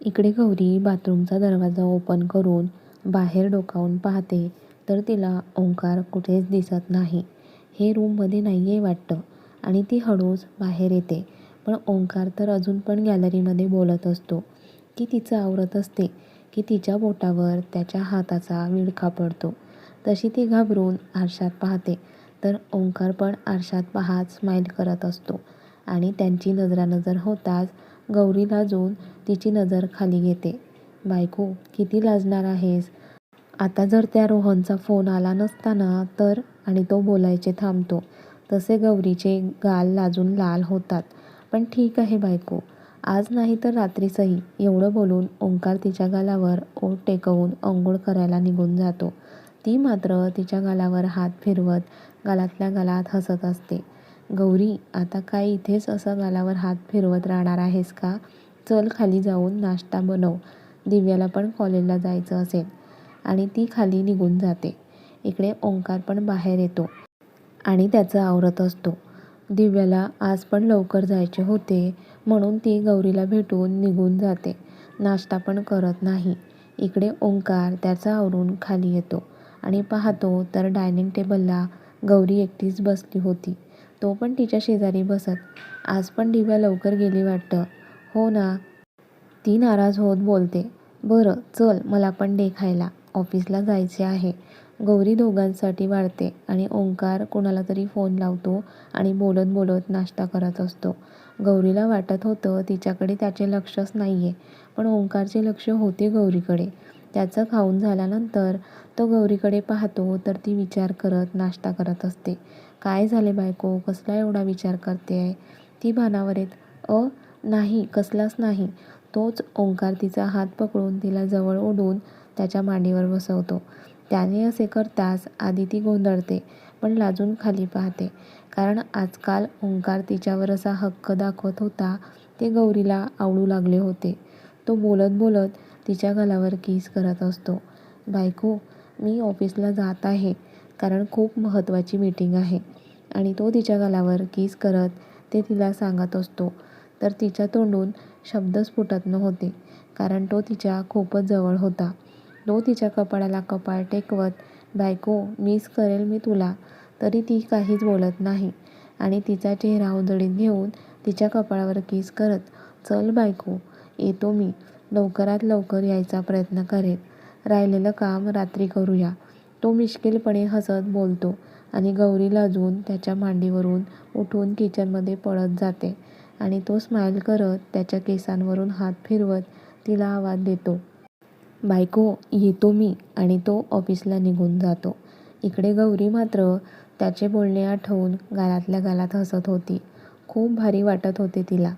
इकडे गौरी बाथरूमचा दरवाजा ओपन करून बाहेर डोकावून पाहते तर तिला ओंकार कुठेच दिसत नाही. हे रूममध्ये नाही आहे वाटतं आणि ती हळूच बाहेर येते. पण ओंकार तर अजून पण गॅलरीमध्ये बोलत असतो. की तिचं आवरत असते की तिच्या बोटावर त्याच्या हाताचा विळखा पडतो. तशी ती घाबरून आरशात पाहते तर ओंकार पण आरशात पाहात स्माईल करत असतो आणि त्यांची नजरानजर होताच गौरी लाजून तिची नजर खाली घेते. बायको किती लाजणार आहेस? आता जर त्या रोहनचा फोन आला नसताना तर आणि तो बोलायचे थांबतो तसे गौरीचे गाल लाजून लाल होतात. पण ठीक आहे बायको, आज नाही तर रात्रीसही एवढं बोलून ओंकार तिच्या गालावर ओठ टेकवून अंघोळ करायला निघून जातो. ती मात्र तिच्या गालावर हात फिरवत गालातल्या गालात हसत असते. गौरी आता काय इथेच असं गालावर हात फिरवत राहणार आहेस का? चल खाली जाऊन नाश्ता बनव. दिव्याला पण कॉलेजला जायचं असेल आणि ती खाली निघून जाते. इकडे ओंकार पण बाहेर येतो आणि त्याचं आवरत असतो. दिव्याला आज पण लवकर जायचे होते म्हणून ती गौरीला भेटून निघून जाते. नाश्ता पण करत नाही. इकडे ओंकार त्याचा आवरून खाली येतो आणि पाहतो तर डायनिंग टेबलला गौरी एकटीच बसली होती. तो पण तिच्या शेजारी बसत. आज पण दिव्या लवकर गेली वाटतं. हो ना? ती नाराज होत बोलते. बरं चल मला पण देखायला ऑफिसला जायचे आहे. गौरी दोघांसाठी वाढते आणि ओंकार कुणाला तरी फोन लावतो आणि बोलत बोलत नाश्ता करत असतो. गौरीला वाटत होतं तिच्याकडे त्याचे लक्षच नाही आहे पण ओंकारचे लक्ष होते गौरीकडे. त्याचं खाऊन झाल्यानंतर तो गौरीकडे पाहतो तर ती विचार करत नाश्ता करत असते. काय झाले बायको कसला एवढा विचार करते आहे ती भानावर येत. अ नाही कसलाच नाही. तोच ओंकार तिचा हात पकडून तिला जवळ ओढून त्याच्या मांडीवर बसवतो. त्याने असे करताच आधी ती गोंधळते पण लाजून खाली पाहते. कारण आजकाल ओंकार तिच्यावर असा हक्क दाखवत होता ते गौरीला आवडू लागले होते. तो बोलत बोलत तिच्या गालावर किस करत असतो. बायको मी ऑफिसला जात आहे कारण खूप महत्त्वाची मीटिंग आहे आणि तो तिच्या गालावर किस करत ते तिला सांगत असतो तर तिच्या तोंडून शब्दच फुटत नव्हते कारण तो तिच्या खूपच जवळ होता. तो तिच्या कपाळाला कपाळ टेकवत बायको मिस करेल मी तुला तरी ती काहीच बोलत नाही आणि तिचा चेहरा उजळीत घेऊन तिच्या कपाळावर किस करत चल बायको येतो मी. लवकरात लवकर यायचा प्रयत्न करेन. राहिलेलं काम रात्री करूया. तो मिश्किलपणे हसत बोलतो आणि गौरी लाजून त्याच्या मांडीवरून उठून किचनमध्ये पळत जाते आणि तो स्माईल करत त्याच्या केसांवरून हात फिरवत तिला आवाज देतो. बायको येतो मी आणि तो ऑफिसला निघून जातो. इकडे गौरी मात्र त्याचे बोलणे आठवून गालातल्या गालात हसत होती. खूप भारी वाटत होते तिला.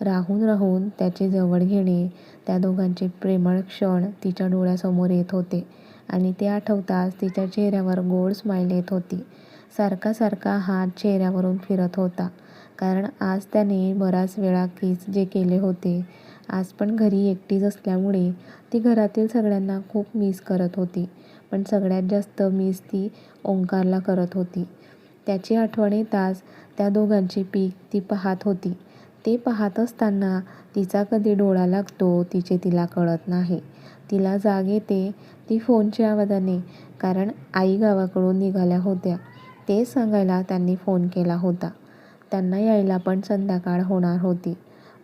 राहून राहून त्याचे जवळ घेणे, त्या दोघांचे प्रेमळ क्षण तिच्या डोळ्यासमोर येत होते आणि ते आठवताच तिच्या चेहऱ्यावर गोड स्माईल येत होती. सारखा सारखा हात चेहऱ्यावरून फिरत होता कारण आज त्याने बराच वेळा किस जे केले होते. आज पण घरी एकटीच असल्यामुळे ती घरातील सगळ्यांना खूप मिस करत होती पण सगळ्यात जास्त मिस ती ओंकारला करत होती. त्याची आठवण येताच त्या दोघांची पीक ती पाहत होती. ते पाहत असताना तिचा कधी डोळा लागतो तिचे तिला कळत नाही. तिला जाग येते ती फोनच्या आवाजाने कारण आई गावाकडून निघाल्या होत्या तेच सांगायला त्यांनी फोन केला होता. त्यांना यायला पण संध्याकाळ होणार होती.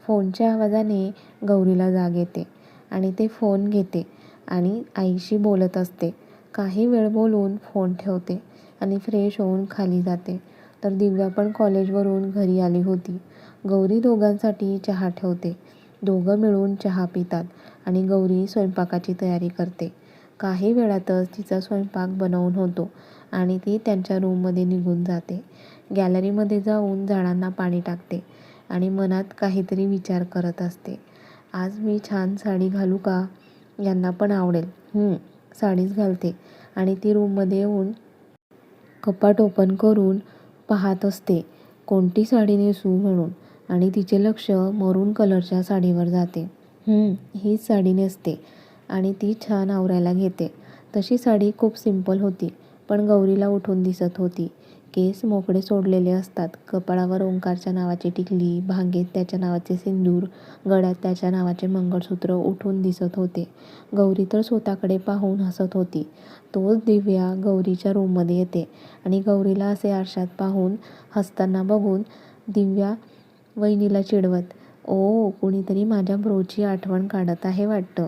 फोनच्या आवाजाने गौरीला जाग येते आणि ते फोन घेते आणि आईशी बोलत असते. काही वेळ बोलून फोन ठेवते आणि फ्रेश होऊन खाली जाते तर दिव्या पण कॉलेजवरून घरी आली होती. गौरी दोघांसाठी चहा ठेवते. दोघं मिळून चहा पितात आणि गौरी स्वयंपाकाची तयारी करते. काही वेळातच तिचा स्वयंपाक बनवून होतो आणि ती त्यांच्या रूममध्ये निघून जाते. गॅलरीमध्ये जाऊन झाडांना पाणी टाकते आणि मनात काहीतरी विचार करत असते. आज मी छान साडी घालू का? यांना पण आवडेल. साडीच घालते आणि ती रूममध्ये येऊन कपाट ओपन करून पाहत असते कोणती साडी नेसू म्हणून आणि तिचे लक्ष मरून कलरच्या साडीवर जाते. हीच साडी नेसते आणि ती छान आवरायला घेते. तशी साडी खूप सिंपल होती पण गौरीला उठून दिसत होती केस मोकळे सोडलेले असतात कपाळावर ओंकारच्या नावाची टिकली भांगेत त्याच्या नावाचे सिंदूर गळ्यात त्याच्या नावाचे मंगळसूत्र उठून दिसत होते गौरी तर स्वतःकडे पाहून हसत होती तोच दिव्या गौरीच्या रूममध्ये येते आणि गौरीला असे आरशात पाहून हसताना बघून दिव्या वहिनीला चिडवत ओ कुणीतरी माझ्या ब्रोची आठवण काढत आहे वाटतं.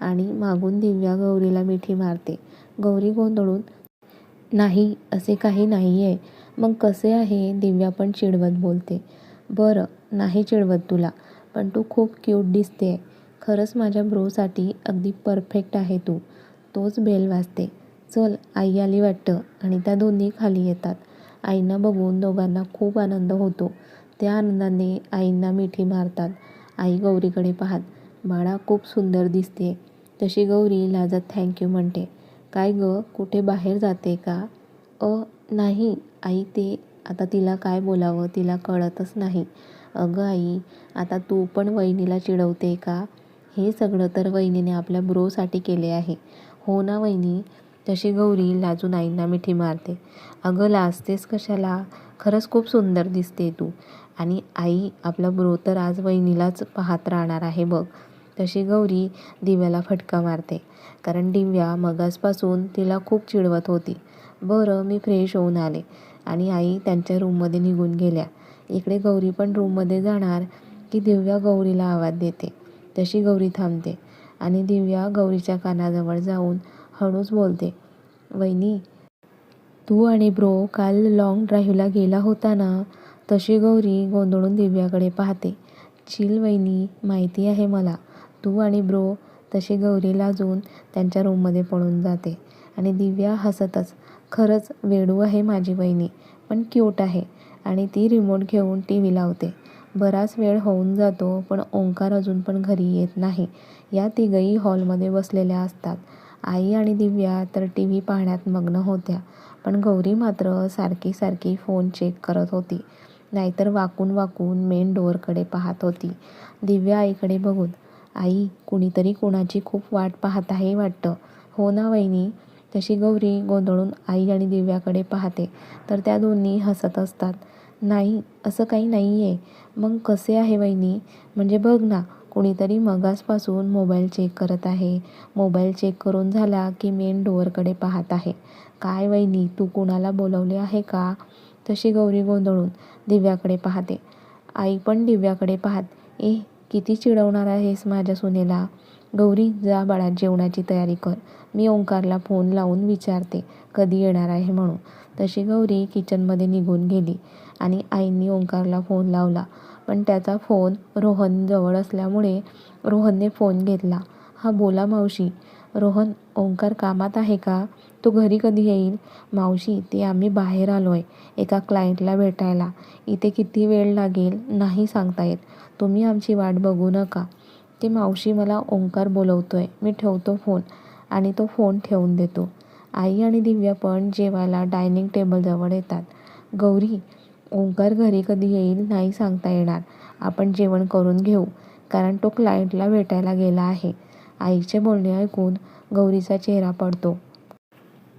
आणि मागून दिव्या गौरीला मिठी मारते. गौरी गोंधळून नाही असे काही नाही आहे मग कसे आहे? दिव्या पण चिडवत बोलते. बरं नाही चिडवत तुला पण तू खूप क्यूट दिसते. खरंच माझ्या ब्रोसाठी अगदी परफेक्ट आहे तू. तोच बेल वाजते. चल आई आली वाटतं. आणि त्या दोन्ही खाली येतात. आईना बघून दोघांना खूप आनंद होतो. त्या आनंदाने आईंना मिठी मारतात. आई गौरीकडे पाहत बाळा खूप सुंदर दिसते. तशी गौरी लाजत थँक्यू म्हणते. काय गं कुठे बाहेर जाते का? अ नाही आई ते आता तिला काय बोलावं तिला कळतच नाही. अगं आई आता तू पण वहिनीला चिडवते का? हे सगळं तर वहिनीने आपल्या ब्रोसाठी केले आहे. हो ना वहिनी तशी गौरी लाजून आईंना मिठी मारते. अगं लाजतेस कशाला? खरंच खूप सुंदर दिसते तू. आणि आई आपला ब्रो तर आज वहिनीलाच पाहत राहणार आहे बघ. तशी गौरी दिव्याला फटका मारते. कारण दिव्या मगासपासून तिला खूप चिडवत होती. बरं मी फ्रेश होऊन आले. आणि आई त्यांच्या रूममध्ये निघून गेल्या. इकडे गौरी पण रूममध्ये जाणार की दिव्या गौरीला आवाज देते. तशी गौरी थांबते. आणि दिव्या गौरीच्या कानाजवळ जाऊन हळूच बोलते वहिनी तू आणि ब्रो काल लाँग ड्राईव्हला गेला होता ना? तशी गौरी गोंधळून दिव्याकडे पाहते. चिल वहिनी माहिती आहे मला. तू आणि ब्रो तशी गौरी लाजून त्यांच्या रूममध्ये पळून जाते आणि दिव्या हसतच. खरंच वेडू आहे माझी वहिनी पण क्यूट आहे आणि ती रिमोट घेऊन टी व्ही लावते. बराच वेळ होऊन जातो पण ओंकार अजून पण घरी येत नाही. या तिघही हॉलमध्ये बसलेल्या असतात. आई आणि दिव्या तर टी व्ही पाहण्यात मग्न होत्या पण गौरी मात्र सारखी सारखी फोन चेक करत होती. नाहीतर वाकून वाकून मेन डोअरकडे पाहत होती. दिव्या आईकडे बघून आई कुणीतरी कुणाची खूप वाट पाहत आहे वाटतं. हो ना वहिनी तशी गौरी गोंधळून आई आणि दिव्याकडे पाहते. तर त्या दोन्ही हसत असतात. नाही असं काही नाही आहे मग कसे आहे वहिनी? म्हणजे बघ ना कुणीतरी मगासपासून मोबाईल चेक करत आहे. मोबाईल चेक करून झाला की मेन डोअरकडे पाहत आहे. काय वहिनी तू कुणाला बोलवले आहे का? तशी गौरी गोंधळून दिव्याकडे पाहते. आई पण दिव्याकडे पाहत ए किती चिडवणार आहेस माझ्या सुनेला? गौरी जा बाळा जेवणाची तयारी कर. मी ओंकारला फोन लावून विचारते कधी येणार आहे म्हणून? तशी गौरी किचनमध्ये निघून गेली आणि आईंनी ओंकारला फोन लावला. पण त्याचा फोन रोहन जवळ असल्यामुळे रोहनने फोन घेतला. हा बोला मावशी. रोहन ओंकार कामात आहे का? तो घरी कधी येईल? मावशी ते आम्ही बाहेर आलो आहे एका क्लायंटला भेटायला. इथे किती वेळ लागेल? नाही सांगता येत. तुम्ही आमची वाट बघू नका. ते मावशी मला ओंकार बोलवतो आहे मी ठेवतो फोन आणि तो फोन ठेवून देतो. आई आणि दिव्या पण जेवायला डायनिंग टेबलजवळ येतात. गौरी ओंकार घरी कधी येईल? नाही सांगता येणार. आपण जेवण करून घेऊ. कारण तो क्लायंटला भेटायला गेला आहे. आईचे बोलणे ऐकून गौरीचा चेहरा पडतो.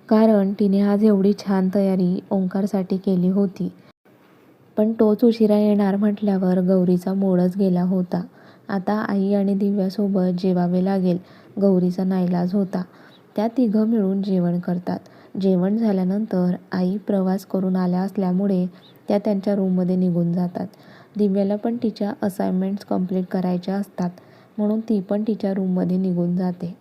कारण तिने आज एवढी छान तयारी ओंकारसाठी केली होती. पण तोच उशिरा येणार म्हटल्यावर गौरीचा मूडच गेला होता. आता आई आणि दिव्यासोबत जेवावे लागेल गौरीचा नाईलाज होता. त्या तिघं मिळून जेवण करतात. जेवण झाल्यानंतर आई प्रवास करून आल्या असल्यामुळे त्या त्यांच्या रूममध्ये निघून जातात. दिव्याला पण तिच्या असाइनमेंट्स कंप्लीट करायच्या असतात. म्हणून ती पण तिच्या रूममध्ये निघून जाते.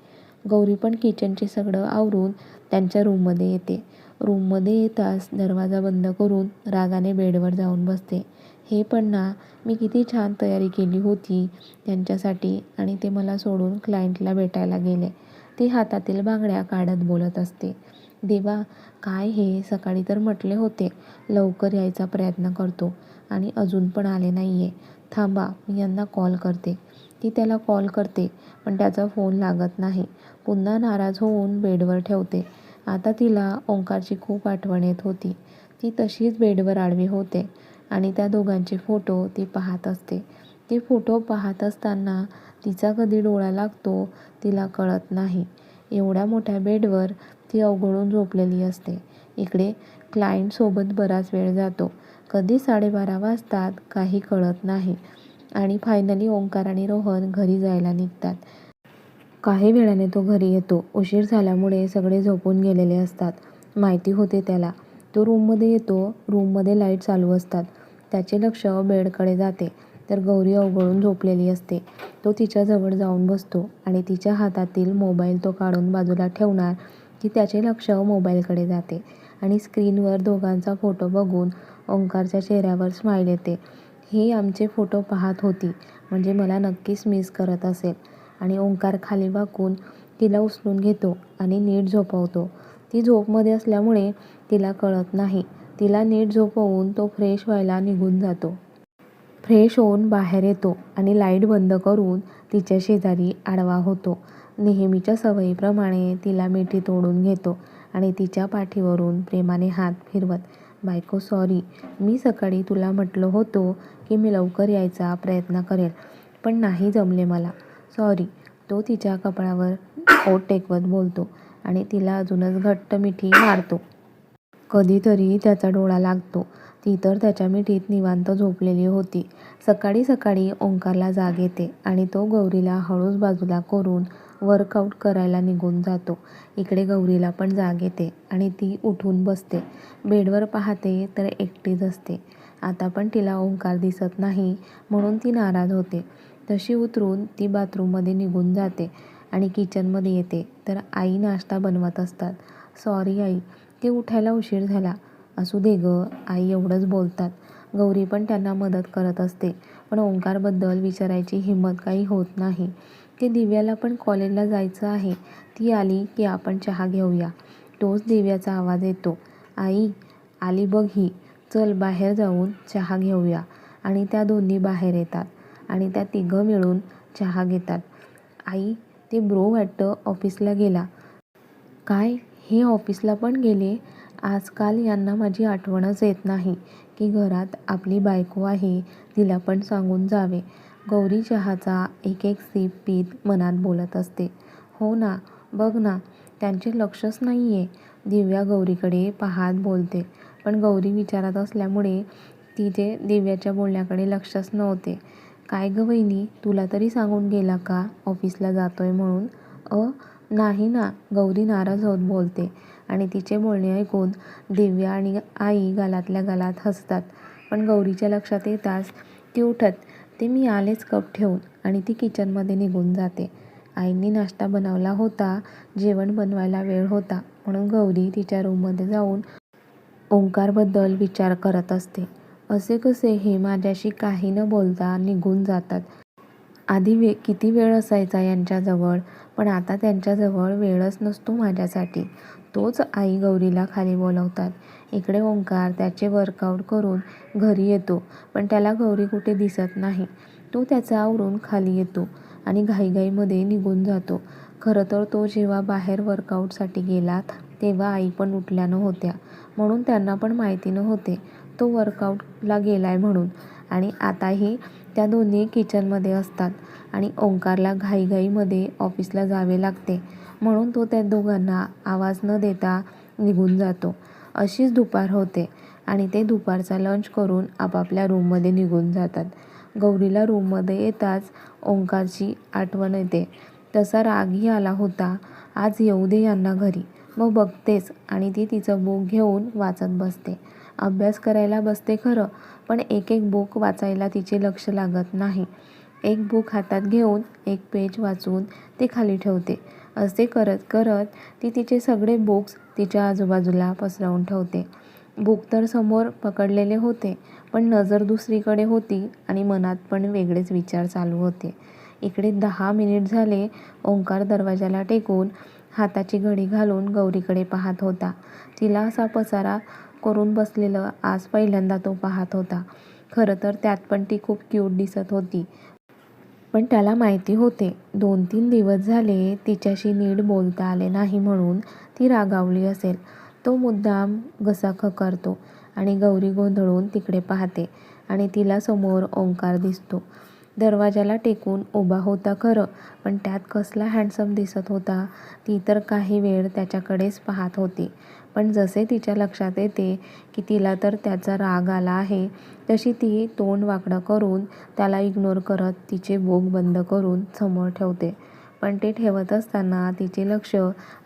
गौरी पण किचनचे सगळं आवरून त्यांच्या रूममध्ये येते. रूममध्ये येताच दरवाजा बंद करून रागाने बेडवर जाऊन बसते. हे पण ना मी किती छान तयारी केली होती त्यांच्यासाठी आणि ते मला सोडून क्लायंटला भेटायला गेले. ती हातातील बांगड्या काढत बोलत असते. देवा काय हे? सकाळी तर म्हटले होते लवकर यायचा प्रयत्न करतो आणि अजून पण आले नाही आहे थांबा मी यांना कॉल करते. ती त्याला कॉल करते पण त्याचा फोन लागत नाही. पुन्हा नाराज होऊन बेडवर ठेवते. आता तिला ओंकारची खूप आठवण येत होती. ती तशीच बेडवर आडवी होते आणि त्या दोघांचे फोटो ती पाहत असते. ते फोटो पाहत असताना तिचा कधी डोळा लागतो तिला कळत नाही. एवढ्या मोठ्या बेडवर ती अवघडून झोपलेली असते. इकडे क्लायंटसोबत बराच वेळ जातो. कधी साडेबारा वाजतात काही कळत नाही. आणि फायनली ओंकार आणि रोहन घरी जायला निघतात. काही वेळाने तो घरी येतो. उशीर झाल्यामुळे सगळे झोपून गेलेले असतात. माहिती होते त्याला. तो रूममध्ये येतो. रूममध्ये लाइट चालू असतात. त्याचे लक्ष बेडकडे जाते. तर गौरी अवघळून झोपलेली असते. तो तिच्याजवळ जाऊन बसतो आणि तिच्या हातातील मोबाईल तो काढून बाजूला ठेवणार की त्याचे लक्ष मोबाईलकडे जाते. आणि स्क्रीनवर दोघांचा फोटो बघून ओंकारच्या चेहऱ्यावर स्माईल येते. ही आमचे फोटो पाहत होती. म्हणजे मला नक्कीच मिस करत असेल. आणि ओंकार खाली वाकून तिला उचलून घेतो आणि नीट झोपवतो. ती झोपमध्ये असल्यामुळे तिला कळत नाही. तिला नीट झोपवून तो फ्रेश व्हायला निघून जातो. फ्रेश होऊन बाहेर येतो आणि लाइट बंद करून तिच्या शेजारी आडवा होतो. नेहमीच्या सवयीप्रमाणे तिला मिठी तोडून घेतो आणि तिच्या पाठीवरून प्रेमाने हात फिरवत बायको सॉरी मी सकाळी तुला म्हटलं होतो की मी लवकर यायचा प्रयत्न करेल पण नाही जमले मला. सॉरी तो तिच्या कपाळावर ओट टेकवत बोलतो आणि तिला अजूनच घट्ट मिठी मारतो. कधीतरी त्याचा डोळा लागतो. ती तर त्याच्या मिठीत निवांत झोपलेली होती. सकाळी सकाळी ओंकारला जाग येते आणि तो गौरीला हळूच बाजूला करून वर्कआउट करायला निघून जातो. इकडे गौरीला पण जाग येते आणि ती उठून बसते. बेडवर पाहते तर एकटीच असते. आता पण तिला ओंकार दिसत नाही म्हणून ती नाराज होते. तशी उतरून ती बाथरूममध्ये निघून जाते आणि किचनमध्ये येते. तर आई नाश्ता बनवत असतात. सॉरी आई ते उठायला उशीर झाला. असू दे गं आई एवढंच बोलतात. गौरी पण त्यांना मदत करत असते. पण ओंकारबद्दल विचारायची हिंमत काही होत नाही. ते दिव्याला पण कॉलेजला जायचं आहे. ती आली की आपण चहा घेऊया. तोच दिव्याचा आवाज येतो. आई आली बघ ही. चल बाहेर जाऊन चहा घेऊया. आणि त्या दोन्ही बाहेर येतात. आणि त्या तिघं मिळून चहा घेतात. आई ते ब्रो वाटतं ऑफिसला गेला. काय? हे ऑफिसला पण गेले? आजकाल यांना माझी आठवणच येत नाही की घरात आपली बायको आहे. तिला पण सांगून जावे. गौरी चहाचा एक एक सीप पीत मनात बोलत असते. हो ना बघ ना त्यांचे लक्षच नाही आहे दिव्या गौरीकडे पाहात बोलते. पण गौरी विचारात असल्यामुळे तिचे दिव्याच्या बोलण्याकडे लक्षच नव्हते. काय गं वहिनी तुला तरी सांगून गेला का? ऑफिसला जातोय म्हणून? अ नाही ना गौरी नाराज होत बोलते आणि तिचे बोलणे ऐकून दिव्या आणि आई गालातल्या गालात हसतात. पण गौरीच्या लक्षात येताच ती उठत ते मी आलेच कप ठेवून आणि ती किचनमध्ये निघून जाते. आईंनी नाश्ता बनवला होता जेवण बनवायला वेळ होता म्हणून गौरी तिच्या रूममध्ये जाऊन ओंकारबद्दल विचार करत असते. असे कसे हे माझ्याशी काही न बोलता निघून जातात. आधी वे किती वेळ असायचा यांच्याजवळ पण आता त्यांच्याजवळ वेळच नसतो माझ्यासाठी. तोच आई गौरीला खाली बोलवतात. इकडे ओंकार त्याचे वर्कआउट करून घरी येतो पण त्याला गौरी कुठे दिसत नाही. तो त्याचा आवरून खाली येतो आणि घाईघाईमध्ये निघून जातो. खरं तर तो जेव्हा बाहेर वर्कआउटसाठी गेलात तेव्हा आई पण उठल्या नव्हत्या म्हणून त्यांना पण माहिती नव्हते तो वर्कआउटला गेला आहे म्हणून. आणि आताही त्या दोन्ही किचनमध्ये असतात आणि ओंकारला घाईघाईमध्ये ऑफिसला जावे लागते. म्हणून तो त्या दोघांना आवाज न देता निघून जातो. अशीच दुपार होते आणि ते दुपारचा लंच करून आपापल्या रूममध्ये निघून जातात. गौरीला रूममध्ये येताच ओंकारची आठवण येते. तसा रागही आला होता. आज येऊ दे यांना घरी. मग बघतेच आणि ती तिचं बुक घेऊन वाचत बसते. अभ्यास करायला बसते खरं पण एक एक बुक वाचायला तिचे लक्ष लागत नाही. एक बुक हातात घेऊन एक पेज वाचून ते खाली ठेवते. असे करत करत ती तिचे सगळे बुक्स तिच्या आजूबाजूला पसरवून ठेवते. बुक तर समोर पकडलेले होते पण नजर दुसरीकडे होती आणि मनात पण वेगळेच विचार चालू होते. इकडे दहा मिनिट झाले ओंकार दरवाजाला टेकून हाताची घडी घालून गौरीकडे पाहत होता. तिला असा पसारा करून बसलेलं आज पहिल्यांदा तो पाहत होता. खरं तर त्यात पण ती खूप क्यूट दिसत होती. पण त्याला माहिती होते. दोन तीन दिवस झाले तिच्याशी नीट बोलता आले नाही म्हणून ती रागावली असेल. तो मुद्दाम घसा खकारतो आणि गौरी गोंधळून तिकडे पाहते आणि तिला समोर ओंकार दिसतो. दरवाजाला टेकून उभा होता खरं पण त्यात कसला हँडसम दिसत होता ती तर काही वेळ त्याच्याकडेच पाहत होती. पण जसे तिच्या लक्षात येते की तिला तर त्याचा राग आला आहे तशी ती तोंड वाकडं करून त्याला इग्नोर करत तिचे बोग बंद करून समोर ठेवते. पण ते ठेवत असताना तिचे लक्ष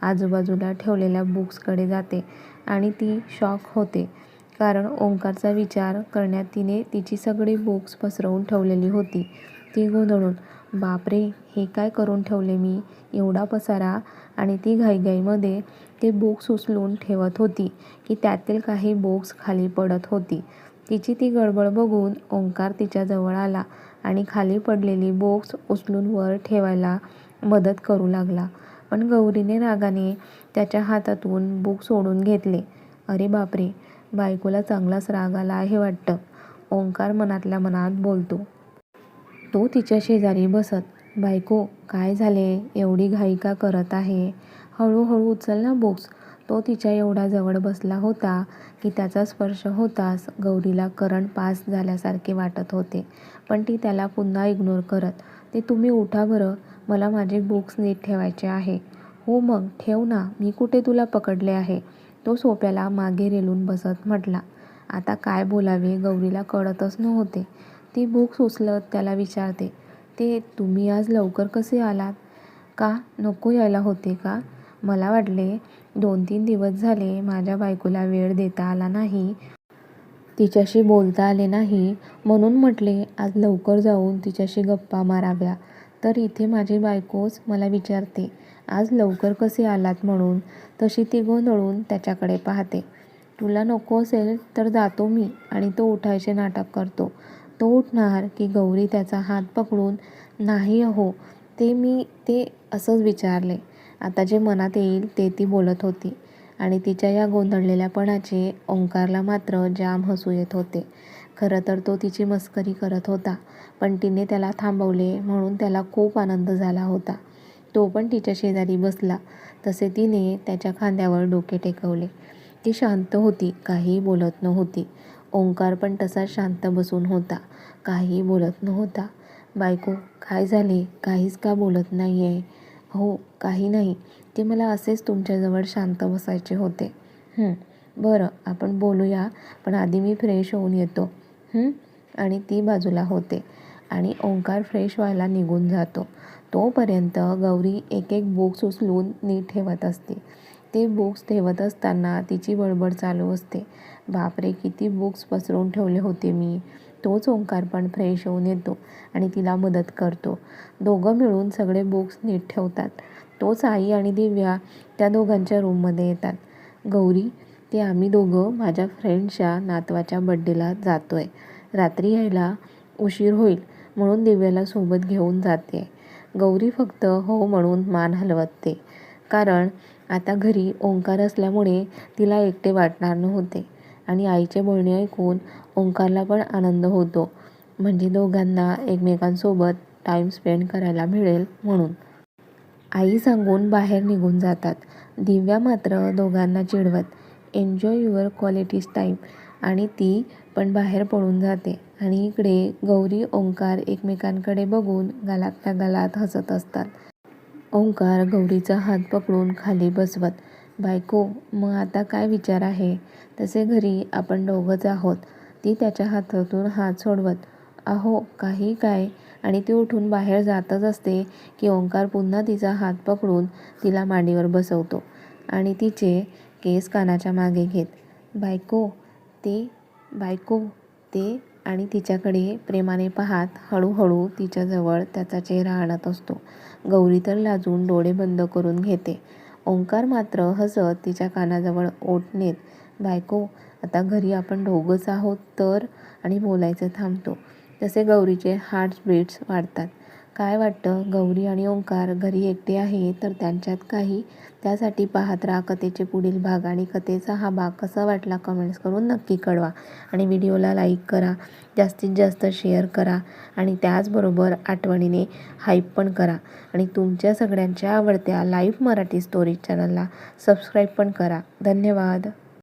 आजूबाजूला ठेवलेल्या बुक्सकडे जाते आणि ती शॉक होते. कारण ओंकारचा विचार करण्यात तिने तिची सगळी बुक्स पसरवून ठेवलेली होती. ती गोंधळून बापरे हे काय करून ठेवले मी? एवढा पसारा आणि ती घाईघाईमध्ये ते बुक्स उचलून ठेवत होती की त्यातील काही बुक्स खाली पडत होती. तिची ती गडबड बघून ओंकार तिच्याजवळ आला आणि खाली पडलेली बुक्स उचलून वर ठेवायला मदत करू लागला. पण गौरीने रागाने त्याच्या हातातून बुक सोडून घेतले. अरे बापरे बायकोला चांगलाच राग आला आहे वाटतं ओंकार मनातल्या मनात बोलतो. तो तिच्या शेजारी बसत बायको काय झाले? एवढी घाई का करत आहे? हळूहळू उचल ना बुक्स. तो तिच्या एवढा जवळ बसला होता की त्याचा स्पर्श होताच गौरीला करंट पास झाल्यासारखे वाटत होते. पण ती त्याला पुन्हा इग्नोर करत ते तुम्ही उठा बरं. मला माझे बुक्स नीट ठेवायचे आहे. हो मग ठेव ना. मी कुठे तुला पकडले आहे? तो सोप्याला मागे रेलून बसत म्हटला. आता काय बोलावे? गौरीला कळतच नव्हते. ती बुक्स उचलत त्याला विचारते. ते तुम्ही आज लवकर कसे आलात? का? नको यायला होते का? मला वाटले दोन तीन दिवस झाले माझ्या बायकोला वेळ देता आला नाही. तिच्याशी बोलता आले नाही. म्हणून म्हटले आज लवकर जाऊन तिच्याशी गप्पा माराव्या. तर इथे माझी बायकोच मला विचारते आज लवकर कसे आलात म्हणून तशी ती गोंधळून त्याच्याकडे पाहते. तुला नको असेल तर जातो मी आणि तो उठायचे नाटक करतो. तो उठणार की गौरी त्याचा हात पकडून नाही अहो ते मी ते असंच विचारले. आता जे मनात येईल ते ती बोलत होती. आणि तिच्या या गोंधळलेल्यापणाचे ओंकारला मात्र जाम हसू येत होते. खरं तर तो तिची मस्करी करत होता पण तिने त्याला थांबवले म्हणून त्याला खूप आनंद झाला होता. तो पण तिच्या शेजारी बसला. तसे तिने त्याच्या खांद्यावर डोके टेकवले. ती शांत होती काही बोलत नव्हती. ओंकार पण तसा शांत बसून होता. काही बोलत नव्हता. बायको काय झाले? काहीच का बोलत नाही आहे हो काही नाही. ते मला असेच तुमच्याजवळ शांत बसायचे होते. बरं आपण बोलूया. पण आधी मी फ्रेश होऊन येतो. आणि ती बाजूला होते. आणि ओंकार फ्रेश व्हायला निघून जातो. तोपर्यंत गौरी एक एक बुक्स उचलून नीट ठेवत असते. ते बुक्स ठेवत असताना तिची बडबड चालू असते. बापरे किती बुक्स पसरवून ठेवले होते मी. तोच ओंकार पण फ्रेश होऊन येतो आणि तिला मदत करतो. दोघं मिळून सगळे बुक्स नीट ठेवतात. तोच आई आणि दिव्या त्या दोघांच्या रूममध्ये येतात. गौरी ते आम्ही दोघं माझ्या फ्रेंडच्या नातवाच्या बड्डेला जातो आहे रात्री यायला उशीर होईल म्हणून दिव्याला सोबत घेऊन जाते. गौरी फक्त हो म्हणून मान हलवते. कारण आता घरी ओंकार असल्यामुळे तिला एकटे वाटणार नव्हते. आणि आईचे बोलणे ऐकून ओंकारला पण आनंद होतो. म्हणजे दोघांना एकमेकांसोबत टाईम स्पेंड करायला मिळेल म्हणून. आई सांगून बाहेर निघून जातात. दिव्या मात्र दोघांना चिडवत. एन्जॉय युअर क्वालिटीज टाईम आणि ती पण बाहेर पळून जाते. आणि इकडे गौरी ओंकार एकमेकांकडे बघून गालातल्या गलात हसत असतात. ओंकार गौरीचा हात पकडून खाली बसवत बायको मग आता काय विचार आहे? तसे घरी आपण दोघंच आहोत. ती त्याच्या हातातून हात सोडवत अहो काही काय? आणि ती उठून बाहेर जातच असते की ओंकार पुन्हा तिचा हात पकडून तिला मांडीवर बसवतो आणि तिचे केस कानाच्या मागे घेत बायको ते बायको ते आणि तिच्याकडे प्रेमाने पाहात हळूहळू तिच्याजवळ त्याचा चेहरा आणत असतो. गौरी तर लाजून डोळे बंद करून घेते. ओंकार मात्र हसत तिच्या कानाजवळ ओट नेत बायको आता घरी आपण दोघंच आहोत तर? आणि बोलायचं थांबतो. तसे गौरीचे हार्ट बीट्स वाढतात. काय वाटतं? गौरी आणि ओंकार घरी एकटे आहे तर त्यांच्यात काही त्यासाठी पाहत राहा. कथेचे पुढील भाग आणि कथेचा हा भाग कसा वाटला कमेंट्स करून नक्की कळवा. आणि व्हिडिओला लाईक करा जास्तीत जास्त शेअर करा आणि त्याचबरोबर आठवणीने हाईप पण करा. आणि तुमच्या सगळ्यांच्या आवडत्या लाईव्ह मराठी स्टोरी चॅनलला सबस्क्राईब पण करा. धन्यवाद.